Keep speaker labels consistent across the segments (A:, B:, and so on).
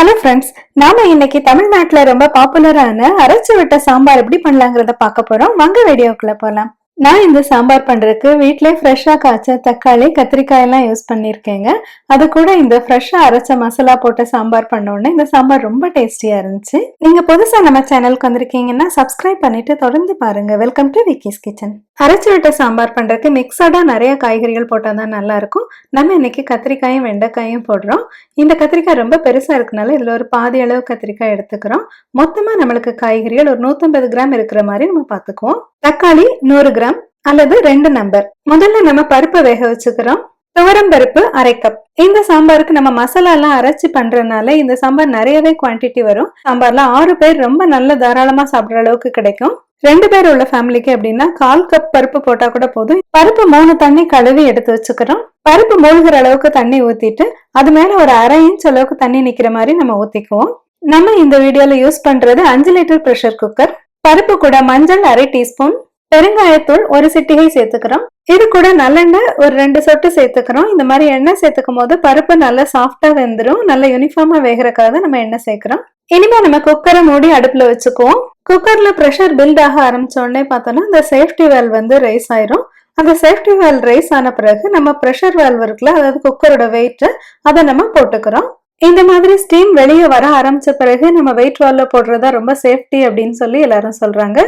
A: Hello friends நாம இன்னைக்கு தமிழ்நாட்டில் ரொம்ப பாப்புலரான அரைச்சு விட்ட சாம்பார் எப்படி பண்ணலாங்கிறத பார்க்க போறோம். வாங்க வீடியோக்குள்ள போகலாம் நான் இந்த சாம்பார் பண்ணுறதுக்கு வீட்டிலே ஃப்ரெஷ்ஷாக காய்ச்ச தக்காளி கத்திரிக்காய் எல்லாம் யூஸ் பண்ணியிருக்கேங்க. அது கூட இந்த ஃப்ரெஷ்ஷாக அரைச்ச மசாலா போட்ட சாம்பார் பண்ணோடனே இந்த சாம்பார் ரொம்ப டேஸ்டியாக இருந்துச்சு. நீங்கள் புதுசாக நம்ம சேனலுக்கு வந்திருக்கீங்கன்னா சப்ஸ்கிரைப் பண்ணிட்டு தொடர்ந்து பாருங்க. வெல்கம் டு விக்கிஸ் கிச்சன் அரைச்சி விட்ட சாம்பார் பண்ணுறதுக்கு மிக்சடா நிறைய காய்கறிகள் போட்டால் தான் நல்லாயிருக்கும். நம்ம இன்னைக்கு கத்திரிக்காயும் வெண்டைக்காயும் போடுறோம். இந்த கத்திரிக்காய் ரொம்ப பெருசாக இருக்கனால இதில் ஒரு பாதி அளவு கத்திரிக்காய் எடுத்துக்கிறோம். மொத்தமாக நம்மளுக்கு காய்கறிகள் ஒரு 150 கிராம் இருக்கிற மாதிரி நம்ம பார்த்துக்குவோம். தக்காளி நூறு கிராம் அல்லது ரெண்டு நம்பர். முதல்ல நம்ம பருப்பை வேக வச்சுக்கிறோம். துவரம் பருப்பு அரை கப் இந்த சாம்பாருக்கு நம்ம மசாலா எல்லாம் அரைச்சு பண்றதுனால இந்த சாம்பார் நிறையவே குவான்டிட்டி வரும். சாம்பார்ல ஆறு பேர் ரொம்ப நல்ல தாராளமா சாப்பிடுற அளவுக்கு கிடைக்கும். ரெண்டு பேர் உள்ள ஃபேமிலிக்கு அப்படின்னா கால் கப் பருப்பு போட்டா கூட போதும். பருப்பு மூணு தண்ணி கழுவி எடுத்து வச்சுக்கிறோம். பருப்பு மூழ்கிற அளவுக்கு தண்ணி ஊத்திட்டு அது மேல ஒரு அரை இன்ச் அளவுக்கு தண்ணி நிக்கிற மாதிரி நம்ம ஊத்திக்குவோம். நம்ம இந்த வீடியோல யூஸ் பண்றது அஞ்சு லிட்டர் ப்ரெஷர் குக்கர் பருப்பு கூட மஞ்சள் அரை டீஸ்பூன் பெருங்காயத்தூள் ஒரு சிட்டிகை சேர்த்துக்கிறோம். இது கூட நல்லெண்ணெய் ஒரு ரெண்டு சொட்டு சேர்த்துக்கிறோம். இந்த மாதிரி எண்ணெய் சேர்த்துக்கும் போது பருப்பு நல்லா சாஃப்டா வெந்துடும் நல்லா யூனிஃபார்மா வேகிறக்காக நம்ம எண்ணெய் சேர்க்கிறோம். இனிமே நம்ம குக்கரை மூடி அடுப்புல வச்சுக்குவோம். குக்கர்ல ப்ரெஷர் பில்ட் ஆக ஆரம்பிச்ச உடனே பார்த்தோம்னா இந்த சேஃப்டி வேல் வந்து ரைஸ் ஆயிரும். அந்த சேஃப்டி வேல் ரைஸ் ஆன பிறகு நம்ம ப்ரெஷர் வேல்வ் இருக்குல்ல அதாவது குக்கரோட வெயிட் அதை நம்ம போட்டுக்கிறோம். இந்த மாதிரி ஸ்டீம் வெளியே வர ஆரம்பிச்ச பிறகு நம்ம வெயிட் வால்ல போடுறதா ரொம்ப சேஃப்டி அப்படின்னு சொல்லி எல்லாரும் சொல்றாங்க.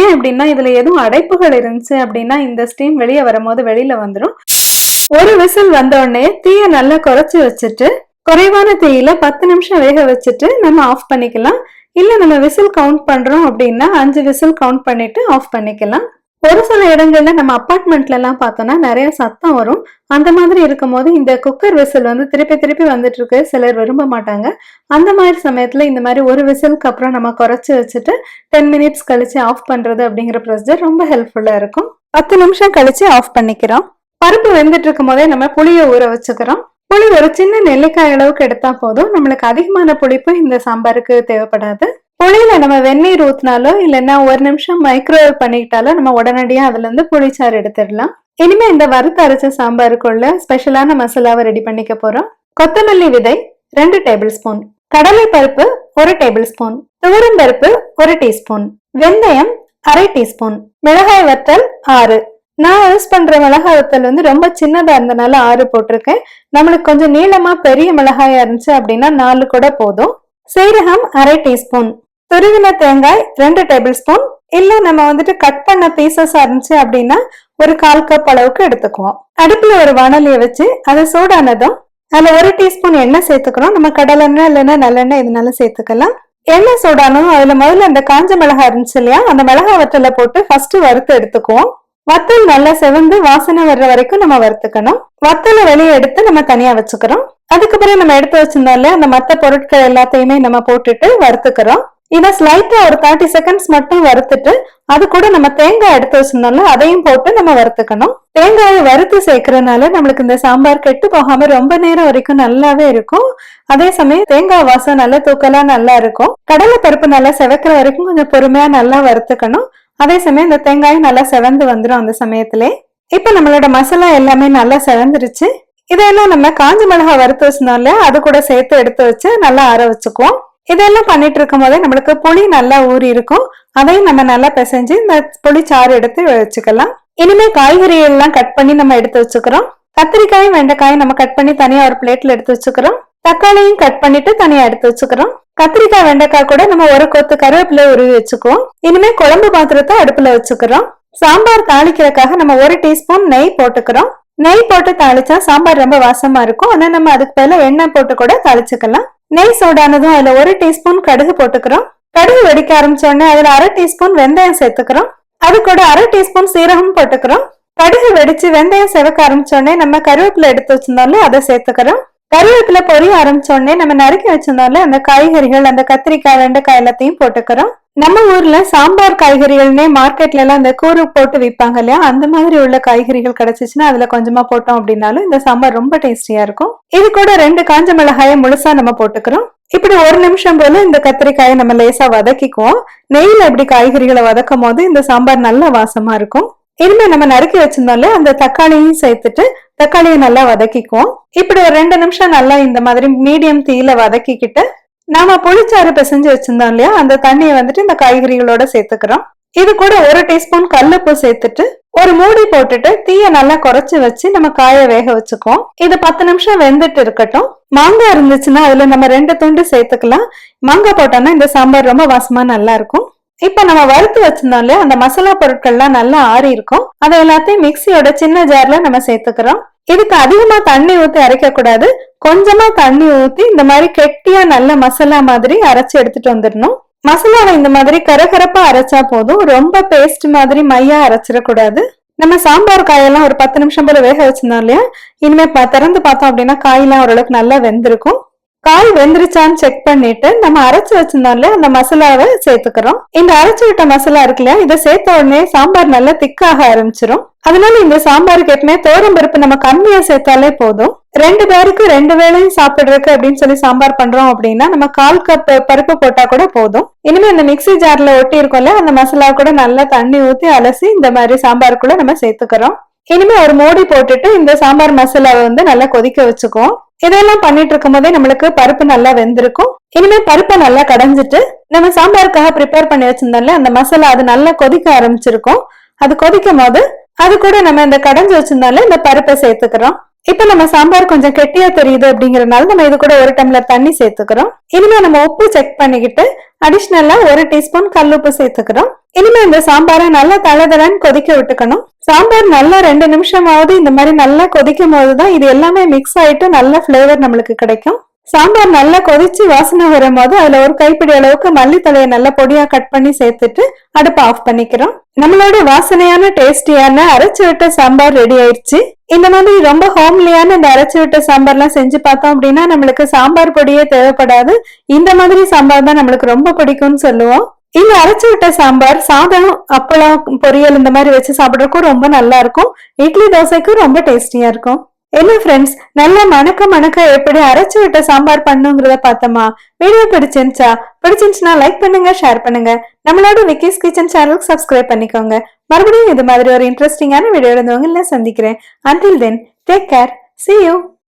A: ஏன் அப்படின்னா இதுல எதுவும் அடைப்புகள் இருந்துச்சு அப்படின்னா இந்த ஸ்டீம் வெளியே வரும்போது வெளியில வந்துடும் ஒரு விசில் வந்த உடனே தீய நல்லா குறைச்சி வச்சுட்டு குறைவான தீயில பத்து நிமிஷம் வேக வச்சுட்டு நம்ம ஆஃப் பண்ணிக்கலாம். இல்ல நம்ம விசில் கவுண்ட் பண்றோம் அப்படின்னா அஞ்சு விசில் கவுண்ட் பண்ணிட்டு ஆஃப் பண்ணிக்கலாம். ஒரு சில இடங்கள்ல நம்ம அப்பார்ட்மெண்ட்ல எல்லாம் பார்த்தோம்னா நிறைய சத்தம் வரும். அந்த மாதிரி இருக்கும் போது இந்த குக்கர் விசில் வந்து திருப்பி திருப்பி வந்துட்டு இருக்கு. சிலர் விரும்ப மாட்டாங்க. அந்த மாதிரி சமயத்துல இந்த மாதிரி ஒரு விசிலுக்கு அப்புறம் நம்ம குறைச்சி வச்சுட்டு டென் மினிட்ஸ் கழிச்சு ஆஃப் பண்றது அப்படிங்கிற ப்ரொசீஜர் ரொம்ப ஹெல்ப்ஃபுல்லா இருக்கும். பத்து நிமிஷம் கழிச்சு ஆஃப் பண்ணிக்கிறோம். பருப்பு வெந்துட்டு இருக்கும் போதே நம்ம புளியை ஊற வச்சுக்கிறோம். புளி ஒரு சின்ன நெல்லிக்காய் அளவுக்கு எடுத்தா போதும். நம்மளுக்கு அதிகமான புளிப்பு இந்த சாம்பாருக்கு தேவைப்படாது. புளியில நம்ம வெந்நீர் ஊத்தினாலோ இல்லைன்னா ஒரு நிமிஷம் மைக்ரோவேவ் பண்ணிக்கிட்டாலோ நம்ம உடனடியா அதுல இருந்து புளிச்சாறு எடுத்துடலாம். இனிமே இந்த வறுத்து அரைச்ச சாம்பாருக்குள்ள ஸ்பெஷலான மசாலாவை ரெடி பண்ணிக்க போறோம். கொத்தமல்லி விதை ரெண்டு டேபிள் ஸ்பூன் கடலை பருப்பு ஒரு டேபிள் ஸ்பூன் துவரம் பருப்பு ஒரு டீஸ்பூன் வெந்தயம் அரை டீஸ்பூன் மிளகாய் வத்தல் ஆறு. நான் யூஸ் பண்ற மிளகாய் வத்தல் வந்து ரொம்ப சின்னதா இருந்தனால ஆறு போட்டிருக்கேன். நம்மளுக்கு கொஞ்சம் நீளமா பெரிய மிளகாயா இருந்துச்சு அப்படின்னா நாலு கூட போதும். சீரகம் அரை டீஸ்பூன் துருவின தேங்காய் ரெண்டு டேபிள் ஸ்பூன் இல்ல நம்ம வந்துட்டு கட் பண்ண பீசஸாக இருந்துச்சு அப்படின்னா ஒரு கால் கப் அளவுக்கு எடுத்துக்குவோம். அடுப்புல ஒரு வானலிய வச்சு அது சூடானதும் அதுல ஒரு டீஸ்பூன் எண்ணெய் சேர்த்துக்கணும். நம்ம கடலெண்ணெய் இல்லைன்னா நல்லெண்ணெய் இதனால சேர்த்துக்கலாம். எண்ணெய் சூடானதும் அதுல முதல்ல அந்த காஞ்ச மிளகாய் இருந்துச்சு இல்லையா அந்த மிளகா வத்தல போட்டு ஃபர்ஸ்ட் வறுத்து எடுத்துக்குவோம். வத்தல் நல்லா செவந்து வாசனை வர்ற வரைக்கும் நம்ம வறுத்துக்கணும். வத்தலை வெளியே எடுத்து நம்ம தனியா வச்சுக்கிறோம். அதுக்கப்புறம் நம்ம எடுத்து வச்சிருந்தோம்ல அந்த மற்ற பொருட்கள் எல்லாத்தையுமே நம்ம போட்டுட்டு வறுத்துக்கிறோம். இதை ஸ்லைட்டா ஒரு தேர்ட்டி செகண்ட்ஸ் மட்டும் வறுத்துட்டு அது கூட நம்ம தேங்காய் எடுத்து வச்சிருந்தோம்ல அதையும் போட்டு நம்ம வறுத்துக்கணும். தேங்காயை வறுத்து சேர்க்கறதுனால நம்மளுக்கு இந்த சாம்பார் கெட்டு போகாம ரொம்ப நேரம் வரைக்கும் நல்லாவே இருக்கும். அதே சமயம் தேங்காய் வாசம் நல்லா தூக்கலா நல்லா இருக்கும். கடலை பருப்பு நல்லா செவக்கிற வரைக்கும் கொஞ்சம் பொறுமையா நல்லா வறுத்துக்கணும். அதே சமயம் இந்த தேங்காயும் நல்லா செவந்து வந்துடும் அந்த சமயத்திலே. இப்ப நம்மளோட மசாலா எல்லாமே நல்லா செவந்துருச்சு. இதெல்லாம் நம்ம காஞ்ச மிளகாய் வறுத்து வச்சிருந்தோம்ல அது கூட சேர்த்து எடுத்து வச்சு நல்லா ஆற வச்சுக்குவோம். இதெல்லாம் பண்ணிட்டு இருக்கும் போதே நம்மளுக்கு புளி நல்லா ஊறி இருக்கும். அதையும் நம்ம நல்லா பிசைஞ்சு இந்த புளி சாறு எடுத்து வச்சுக்கலாம். இனிமே காய்கறிகள் எல்லாம் கட் பண்ணி நம்ம எடுத்து வச்சுக்கிறோம். கத்திரிக்காயும் வெண்டைக்காயும் நம்ம கட் பண்ணி தனியா ஒரு பிளேட்ல எடுத்து வச்சுக்கிறோம். தக்காளியும் கட் பண்ணிட்டு தனியா எடுத்து வச்சுக்கிறோம். கத்திரிக்காய் வெண்டைக்காய் கூட நம்ம ஒரு கொத்து கருவேப்பிலை உருவி வச்சுக்குவோம். இனிமே குழம்பு பாத்திரத்தை அடுப்புல வச்சுக்கிறோம். சாம்பார் தாளிக்கிறதுக்காக நம்ம ஒரு டீஸ்பூன் நெய் போட்டுக்கிறோம். நெய் போட்டு தாளிச்சா சாம்பார் ரொம்ப வாசமா இருக்கும். ஆனா நம்ம அதுக்கு பதில எண்ணெய் போட்டு கூட தாளிச்சுக்கலாம். நெய் சூடானதும் அதுல ஒரு டீஸ்பூன் கடுகு போட்டுக்கிறோம். கடுகு வெடிக்க ஆரம்பிச்ச உடனே அதுல அரை டீஸ்பூன் வெந்தயம் சேர்த்துக்கிறோம். அது கூட அரை டீஸ்பூன் சீரகம் போட்டுக்கிறோம். கடுகு வெடிச்சு வெந்தயம் செவக்க ஆரம்பிச்ச உடனே நம்ம கருவேப்பிலை எடுத்து வச்சிருந்தோம்ல அதை சேர்த்துக்கிறோம். கருவேப்பிலை பொரிய ஆரம்பிச்ச உடனே நம்ம நறுக்கி வச்சிருந்தோம்ல அந்த காய்கறிகள் அந்த கத்திரிக்காய் வெண்டைக்காய் எல்லாத்தையும் போட்டுக்கிறோம். நம்ம ஊர்ல சாம்பார் காய்கறிகள்னே மார்க்கெட்ல எல்லாம் இந்த கூறு போட்டு விற்பாங்க இல்லையா? அந்த மாதிரி உள்ள காய்கறிகள் கிடைச்சிச்சுன்னா அதுல கொஞ்சமா போட்டோம் அப்படின்னாலும் இந்த சாம்பார் ரொம்ப டேஸ்டியா இருக்கும். இது கூட ரெண்டு காஞ்ச மிளகாயை முழுசா நம்ம போட்டுக்கிறோம். இப்படி ஒரு நிமிஷம் போல இந்த கத்திரிக்காயை நம்ம லேசா வதக்கிக்குவோம். நெய்ல இப்படி காய்கறிகளை வதக்கும் போது இந்த சாம்பார் நல்ல வாசமா இருக்கும். இனிமே நம்ம நறுக்கி வச்சிருந்தோம்ல அந்த தக்காளியும் சேர்த்துட்டு தக்காளியை நல்லா வதக்கிக்குவோம். இப்படி ஒரு ரெண்டு நிமிஷம் நல்லா இந்த மாதிரி மீடியம் தீயில வதக்கிக்கிட்டு நாம புளிச்சாறு பிசைஞ்சு வச்சிருந்தோம் இல்லையா? அந்த தண்ணியை வந்துட்டு இந்த காய்கறிகளோட சேர்த்துக்கிறோம். இது கூட ஒரு டீஸ்பூன் கல்லுப்பு சேர்த்துட்டு ஒரு மூடி போட்டுட்டு தீய நல்லா குறைச்சு வச்சு நம்ம காய வேக வச்சுக்குவோம். இது பத்து நிமிஷம் வெந்துட்டு இருக்கட்டும். மாங்காய் இருந்துச்சுன்னா அதுல நம்ம ரெண்டு துண்டு சேர்த்துக்கலாம். மாங்காய் போட்டோம்னா இந்த சாம்பார் ரொம்ப வாசமா நல்லா இருக்கும். இப்ப நம்ம வறுத்து வச்சிருந்தோம் இல்லையா? அந்த மசாலா பொருட்கள்லாம் நல்லா ஆறி இருக்கும். அதை எல்லாத்தையும் மிக்சியோட சின்ன ஜார்ல நம்ம சேர்த்துக்கிறோம். இதுக்கு அதிகமா தண்ணி ஊத்தி அரைக்க கூடாது. கொஞ்சமா தண்ணி ஊத்தி இந்த மாதிரி கெட்டியா நல்ல மசாலா மாதிரி அரைச்சு எடுத்துட்டு வந்துடணும். மசாலாவை இந்த மாதிரி கரகரப்பா அரைச்சா போதும். ரொம்ப பேஸ்ட் மாதிரி மையா அரைச்சிடக்கூடாது. நம்ம சாம்பார் காயெல்லாம் ஒரு பத்து நிமிஷம் போல வேக வச்சிருந்தோம் இல்லையா? இனிமே திறந்து பார்த்தோம் அப்படின்னா காயெல்லாம் ஓரளவுக்கு நல்லா வெந்திருக்கும். காய் வெந்துருச்சான்னு செக் பண்ணிட்டு நம்ம அரைச்சு வச்சிருந்தோம்ல அந்த மசாலாவை சேர்த்துக்கிறோம். இந்த அரைச்சு விட்ட மசாலா இருக்குல்ல இதை சேர்த்த உடனே சாம்பார் நல்லா திக்காக ஆரம்பிச்சிரும். அதனால இந்த சாம்பாருக்கு எப்பவுமே தோரம் பருப்பு நம்ம கம்மியா சேர்த்தாலே போதும். ரெண்டு பேருக்கு ரெண்டு வேளையும் சாப்பிடுறதுக்கு அப்படின்னு சொல்லி சாம்பார் பண்றோம் அப்படின்னா நம்ம கால் கப் பருப்பு போட்டா கூட போதும். இனிமே இந்த மிக்ஸி ஜார்ல ஒட்டி இருக்கோம்ல அந்த மசாலா கூட நல்லா தண்ணி ஊத்தி அலசி இந்த மாதிரி சாம்பார் கூட நம்ம சேர்த்துக்கிறோம். இனிமே ஒரு மூடி போட்டுட்டு இந்த சாம்பார் மசாலாவை வந்து நல்லா கொதிக்க வச்சுக்குவோம். இதெல்லாம் பண்ணிட்டு இருக்கும் போதே நம்மளுக்கு பருப்பு நல்லா வெந்திருக்கும். இனிமே பருப்பை நல்லா கடைஞ்சிட்டு நம்ம சாம்பாருக்காக ப்ரிப்பேர் பண்ணி வச்சிருந்தோம்ல அந்த மசாலா அது நல்லா கொதிக்க ஆரம்பிச்சிருக்கும். அது கொதிக்கும் போது அது கூட நம்ம இந்த கடைஞ்சி வச்சிருந்தாலே இந்த பருப்பை சேர்த்துக்கிறோம். இப்ப நம்ம சாம்பார் கொஞ்சம் கெட்டியா தெரியுது அப்படிங்கறதுனால நம்ம இது கூட ஒரு டம்ளர் தண்ணி சேர்த்துக்கிறோம். இனிமே நம்ம உப்பு செக் பண்ணிக்கிட்டு அடிஷ்னலா ஒரு டீஸ்பூன் கல்லுப்பு சேர்த்துக்கிறோம் இனிமே இந்த சாம்பாரை நல்லா தளதளன்னு கொதிக்க விட்டுக்கணும். சாம்பார் நல்லா ரெண்டு நிமிஷமாவது இந்த மாதிரி நல்லா கொதிக்கும் போதுதான் இது எல்லாமே மிக்ஸ் ஆயிட்டு நல்ல ஃபிளேவர் நம்மளுக்கு கிடைக்கும். சாம்பார் நல்லா கொதிச்சு வாசனை வரும்போது அதுல ஒரு கைப்பிடி அளவுக்கு மல்லித்தலையை நல்லா பொடியா கட் பண்ணி சேர்த்துட்டு அடுப்பை ஆஃப் பண்ணிக்கிறோம். நம்மளோட வாசனையான டேஸ்டியான அரைச்சு விட்ட சாம்பார் ரெடி ஆயிடுச்சு இந்த மாதிரி ரொம்ப ஹோம்லியான இந்த அரைச்சு விட்ட சாம்பார்லாம் செஞ்சு பார்த்தோம் அப்படின்னா நம்மளுக்கு சாம்பார் பொடியே தேவைப்படாது. இந்த மாதிரி சாம்பார் தான் நம்மளுக்கு ரொம்ப பிடிக்கும்னு சொல்லுவோம். இந்த அரைச்சு விட்ட சாம்பார் சாதம் அப்பளம் பொரியல் இந்த மாதிரி வச்சு சாப்பிட்றதுக்கும் ரொம்ப நல்லா இருக்கும். இட்லி தோசைக்கும் ரொம்ப டேஸ்டியா இருக்கும். என்ன ஃப்ரெண்ட்ஸ் நல்ல மணக்க மணக்க எப்படி அரைச்சு விட்ட சாம்பார் பண்ணுங்கிறத பார்த்தோமா? வீடியோ பிடிச்சிருந்துச்சா? பிடிச்சிருந்துச்சுன்னா லைக் பண்ணுங்க ஷேர் பண்ணுங்க. நம்மளோட விக்கிஸ் கிச்சன் சேனலுக்கு சப்ஸ்கிரைப் பண்ணிக்கோங்க. மறுபடியும் இது மாதிரி ஒரு இன்ட்ரெஸ்டிங்கான வீடியோ இருந்தவங்க சந்திக்கிறேன். Until then take care see you